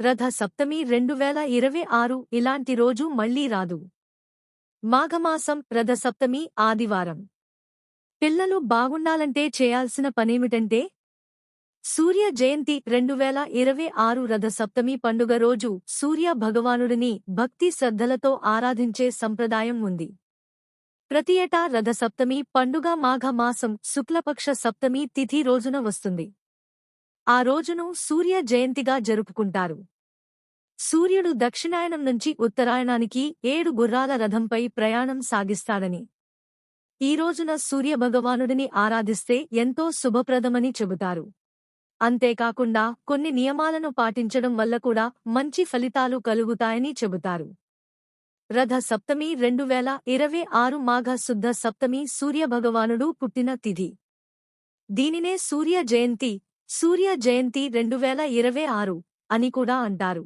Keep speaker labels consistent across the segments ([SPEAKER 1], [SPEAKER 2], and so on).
[SPEAKER 1] రథ సప్తమి రెండు వేల ఇరవై ఆరు ఇలాంటి రోజు మళ్ళీ రాదు. మాఘమాసం రథ సప్తమి ఆదివారం. పిల్లలు బాగుండాలంటే చేయాల్సిన పనేమిటంటే సూర్య జయంతి రెండు వేల ఇరవై ఆరు రథ సప్తమి పండుగ రోజు సూర్య భగవానుడిని భక్తి శ్రద్ధలతో ఆరాధించే సంప్రదాయం ఉంది. ప్రతి ఏటా రథ సప్తమి పండుగ మాఘమాసం శుక్లపక్ష సప్తమి తిథి రోజున వస్తుంది. ఆ రోజును సూర్య జయంతిగా జరుపుకుంటారు. సూర్యుడు దక్షిణాయనం నుంచి ఉత్తరాయణానికి ఏడు గుర్రాల రథంపై ప్రయాణం సాగిస్తాడని. ఈ రోజున సూర్యభగవానుడిని ఆరాధిస్తే ఎంతో శుభప్రదమని చెబుతారు. అంతేకాకుండా కొన్ని నియమాలను పాటించడం వల్ల కూడా మంచి ఫలితాలు కలుగుతాయని చెబుతారు. రథ సప్తమి రెండు వేల ఇరవై ఆరు మాఘ శుద్ధ సప్తమి సూర్యభగవానుడు పుట్టిన తిథి. దీనినే సూర్య జయంతి సూర్య జయంతి రెండు వేల ఇరవై ఆరు అని కూడా అంటారు.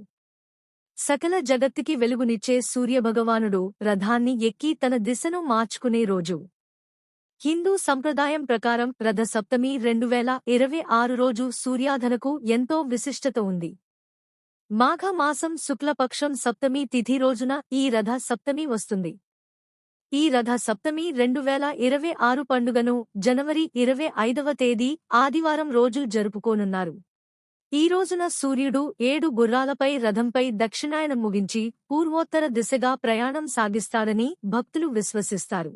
[SPEAKER 1] సకల జగత్తుకి వెలుగునిచ్చే సూర్యభగవానుడు రథాన్ని ఎక్కి తన దిశను మార్చుకునే రోజు. హిందూ సంప్రదాయం ప్రకారం రథ సప్తమి రెండు వేల ఇరవై ఆరు రోజు సూర్యాధనకు ఎంతో విశిష్టత ఉంది. మాఘమాసం శుక్లపక్షం సప్తమి తిథి రోజున ఈ రథ సప్తమి వస్తుంది. ఈ రథ సప్తమి రెండు వేల ఇరవై ఆరు పండుగను జనవరి ఇరవై ఐదవ తేదీ ఆదివారం రోజు జరుపుకోనున్నారు. ఈ రోజున సూర్యుడు ఏడు గుర్రాలపై రథంపై దక్షిణాయనం ముగించి పూర్వోత్తర దిశగా ప్రయాణం సాగిస్తాడని భక్తులు విశ్వసిస్తారు.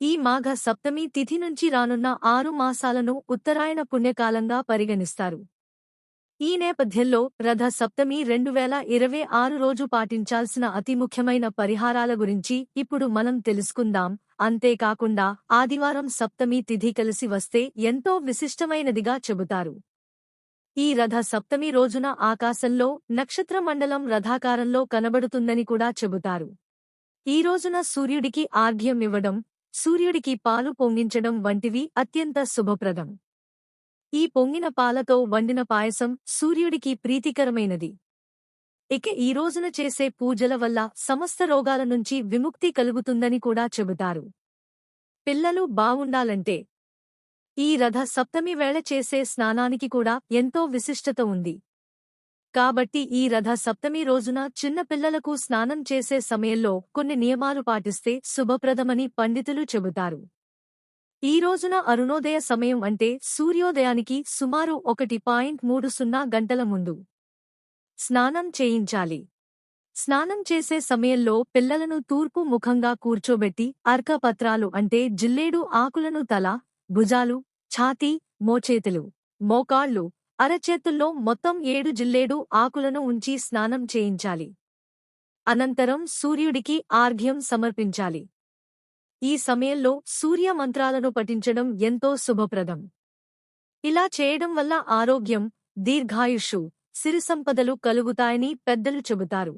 [SPEAKER 1] ఈ మాఘ సప్తమి తిథి నుంచి రానున్న ఆరు మాసాలను ఉత్తరాయణ పుణ్యకాలంగా పరిగణిస్తారు. ఈ నేపథ్యంలో రథ సప్తమి రెండు వేల ఇరవై ఆరు రోజు పాటించాల్సిన అతి ముఖ్యమైన పరిహారాల గురించి ఇప్పుడు మనం తెలుసుకుందాం. అంతేకాకుండా ఆదివారం సప్తమి తిథి కలిసి వస్తే ఎంతో విశిష్టమైనదిగా చెబుతారు. ఈ రథ సప్తమి రోజున ఆకాశంలో నక్షత్ర మండలం రథాకారంలో కనబడుతుందని కూడా చెబుతారు. ఈ రోజున సూర్యుడికి ఆర్ఘ్యం ఇవ్వడం సూర్యుడికి పాలు పొంగించడం వంటివి అత్యంత శుభప్రదం. ఈ పొంగిన పాలతో వండిన పాయసం సూర్యుడికి ప్రీతికరమైనది. ఇక ఈ రోజున చేసే పూజల వల్ల సమస్త రోగాల నుంచి విముక్తి కలుగుతుందని కూడా చెబుతారు. పిల్లలు బావుండాలంటే ఈ రథ సప్తమి వేళ చేసే స్నానానికి కూడా ఎంతో విశిష్టత ఉంది. కాబట్టి ఈ రథ సప్తమి రోజున చిన్న పిల్లలకు స్నానం చేసే సమయంలో కొన్ని నియమాలు పాటిస్తే శుభప్రదమని పండితులు చెబుతారు. ఈ రోజున అరుణోదయ సమయం అంటే సూర్యోదయానికి సుమారు ఒకటి పాయింట్ మూడు సున్నా గంటల ముందు. స్నానం చేయించాలి. స్నానం చేసే సమయంలో పిల్లలను తూర్పు ముఖంగా కూర్చోబెట్టి అర్కపత్రాలు అంటే జిల్లేడు ఆకులను తల భుజాలు ఛాతీ మోచేతులు మోకాళ్ళు అరచేతుల్లో మొత్తం ఏడు జిల్లేడు ఆకులను ఉంచి స్నానం చేయించాలి. అనంతరం సూర్యుడికి ఆర్ఘ్యం సమర్పించాలి. ఈ సమయంలో సూర్య మంత్రాలను పఠించడం ఎంతో శుభప్రదం. ఇలా చేయడం వల్ల ఆరోగ్యం దీర్ఘాయుషు సిరిసంపదలు కలుగుతాయని పెద్దలు చెబుతారు.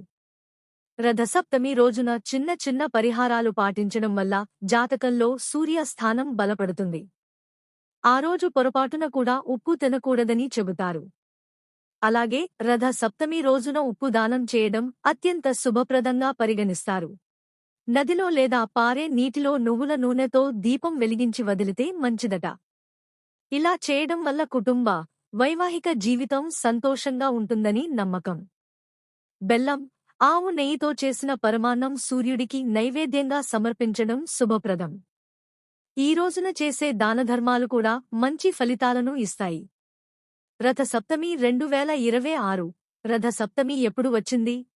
[SPEAKER 1] రథసప్తమి రోజున చిన్న చిన్న పరిహారాలు పాటించడం వల్ల జాతకంలో సూర్య స్థానం బలపడుతుంది. ఆ రోజు పొరపాటున కూడా ఉప్పు తినకూడదని చెబుతారు. అలాగే రథ సప్తమి రోజున ఉప్పు దానం చేయడం అత్యంత శుభప్రదంగా పరిగణిస్తారు. నదిలో లేదా పారే నీటిలో నువ్వుల నూనెతో దీపం వెలిగించి వదిలితే మంచిదట. ఇలా చేయడం వల్ల కుటుంబ వైవాహిక జీవితం సంతోషంగా ఉంటుందని నమ్మకం. బెల్లం ఆవు నెయ్యితో చేసిన పరమాన్నం సూర్యుడికి నైవేద్యంగా సమర్పించడం శుభప్రదం. ఈ రోజున చేసే దానధర్మాలు కూడా మంచి ఫలితాలను ఇస్తాయి. రథ సప్తమి రెండు వేల ఇరవై ఆరు. రథ సప్తమి ఎప్పుడు వచ్చింది?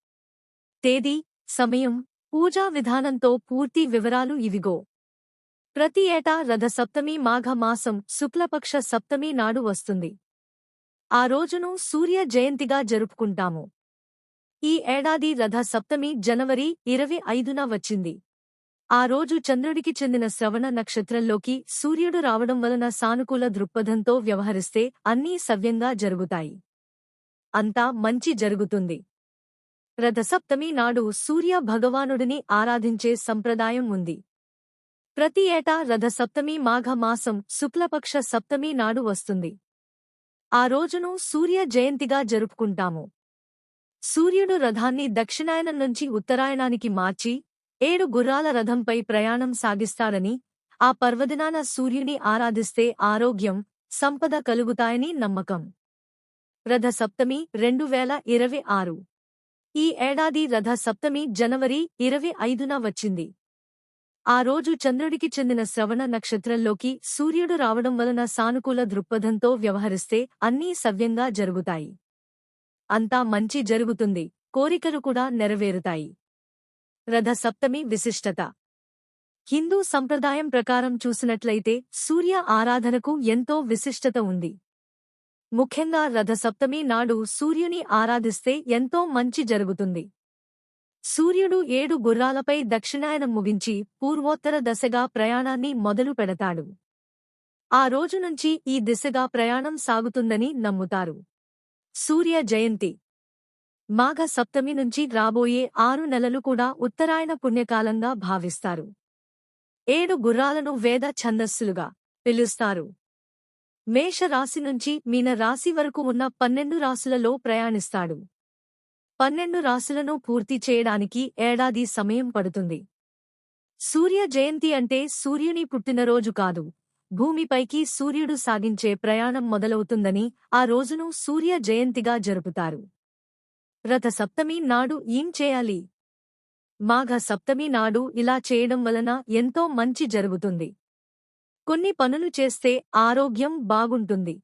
[SPEAKER 1] తేదీ సమయం పూజా విధానంతో పూర్తి వివరాలు ఇవిగో. ప్రతి ఏటా రథసప్తమి మాఘమాసం శుక్లపక్ష సప్తమి నాడు వస్తుంది. ఆ రోజును సూర్య జయంతిగా జరుపుకుంటాము. ఈ ఏడాది రథ సప్తమి జనవరి ఇరవై ఐదున వచ్చింది. ఆ రోజు చంద్రుడికి చెందిన శ్రవణ నక్షత్రంలోకి సూర్యుడు రావడం వలన సానుకూల దృక్పథంతో వ్యవహరిస్తే అన్నీ సవ్యంగా జరుగుతాయి. అంతా మంచి జరుగుతుంది. రథసప్తమి నాడు సూర్య భగవానుడిని ఆరాధించే సంప్రదాయం ఉంది. ప్రతి ఏటా రథసప్తమి మాఘమాసం శుక్లపక్ష సప్తమి నాడు వస్తుంది. ఆ రోజును సూర్య జయంతిగా జరుపుకుంటాము. సూర్యుడు రథాన్ని దక్షిణాయనం నుంచి ఉత్తరాయణానికి మార్చి ఏడు గుర్రాల రథంపై ప్రయాణం సాగిస్తాడని ఆ పర్వదినాన సూర్యుని ఆరాధిస్తే ఆరోగ్యం సంపద కలుగుతాయని నమ్మకం. రథ సప్తమి రెండు వేల ఇరవై ఆరు ఈ ఏడాది రథ సప్తమి జనవరి ఇరవై ఐదున వచ్చింది. ఆ రోజు చంద్రుడికి చెందిన శ్రవణ నక్షత్రంలోకి సూర్యుడు రావడం వలన సానుకూల దృక్పథంతో వ్యవహరిస్తే అన్నీ సవ్యంగా జరుగుతాయి. అంతా మంచి జరుగుతుంది కోరికలు కూడా నెరవేరుతాయి. రథ సప్తమి విశిష్టత. హిందూ సంప్రదాయం ప్రకారం చూసినట్లయితే సూర్య ఆరాధనకు ఎంతో విశిష్టత ఉంది. ముఖ్యంగా రథసప్తమి నాడు సూర్యుని ఆరాధిస్తే ఎంతో మంచి జరుగుతుంది. సూర్యుడు ఏడు గుర్రాలపై దక్షిణాయనం ముగించి పూర్వోత్తర దశగా ప్రయాణాన్ని మొదలు పెడతాడు. ఆ రోజు నుంచి ఈ దిశగా ప్రయాణం సాగుతుందని నమ్ముతారు. సూర్య జయంతి. మాఘ సప్తమి నుంచి రాబోయే ఆరు నెలలు కూడా ఉత్తరాయణ పుణ్యకాలంగా భావిస్తారు. ఏడు గుర్రాలను వేద ఛందస్సులుగా పిలుస్తారు. మేషరాశి నుంచి మీన రాశి వరకు ఉన్న పన్నెండు రాశులలో ప్రయాణిస్తాడు. పన్నెండు రాశులను పూర్తి చేయడానికి ఏడాది సమయం పడుతుంది. సూర్య జయంతి అంటే సూర్యుని పుట్టినరోజు కాదు. భూమిపైకి సూర్యుడు సాగించే ప్రయాణం మొదలవుతుందని ఆ రోజును సూర్య జయంతిగా జరుపుతారు. రథ సప్తమి నాడు ఏం చేయాలి? మాఘ సప్తమి నాడు ఇలా చేయడం వలన ఎంతో మంచి జరుగుతుంది. కొన్ని పనులు చేస్తే ఆరోగ్యం బాగుంటుంది.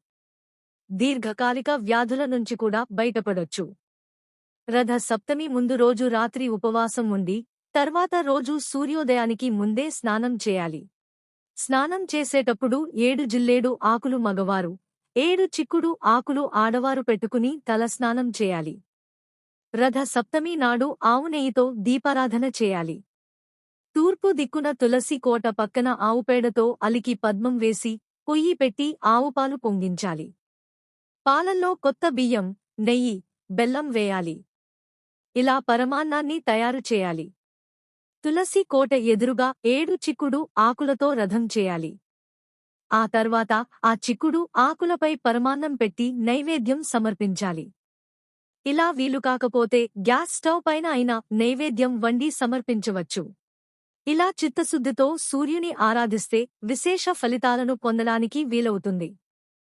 [SPEAKER 1] దీర్ఘకాలిక వ్యాధుల నుంచి కూడా బయటపడొచ్చు. రథ సప్తమి ముందు రోజు రాత్రి ఉపవాసం ఉండి తర్వాత రోజు సూర్యోదయానికి ముందే స్నానం చేయాలి. స్నానం చేసేటప్పుడు ఏడు జిల్లేడు ఆకులు మగవారు ఏడు చిక్కుడు ఆకులు ఆడవారు పెట్టుకుని తలస్నానం చేయాలి. రథ సప్తమి నాడు ఆవు నెయ్యితో దీపారాధన చేయాలి. తూర్పు దిక్కున తులసి కోట పక్కన ఆవుపేడతో అలికి పద్మం వేసి పొయ్యి పెట్టి ఆవుపాలు పొంగించాలి. పాలల్లో కొత్త బియ్యం నెయ్యి బెల్లం వేయాలి. ఇలా పరమాన్నాన్ని తయారు చేయాలి. తులసి కోట ఎదురుగా ఏడు చిక్కుడు ఆకులతో రథం చేయాలి. ఆ తర్వాత ఆ చిక్కుడు ఆకులపై పరమాన్నం పెట్టి నైవేద్యం సమర్పించాలి. ఇలా వీలు కాకపోతే గ్యాస్ స్టవ్ పైన అయినా నైవేద్యం వండి సమర్పించవచ్చు. ఇలా చిత్తశుద్ధితో సూర్యుని ఆరాధిస్తే విశేష ఫలితాలను పొందడానికి వీలవుతుంది.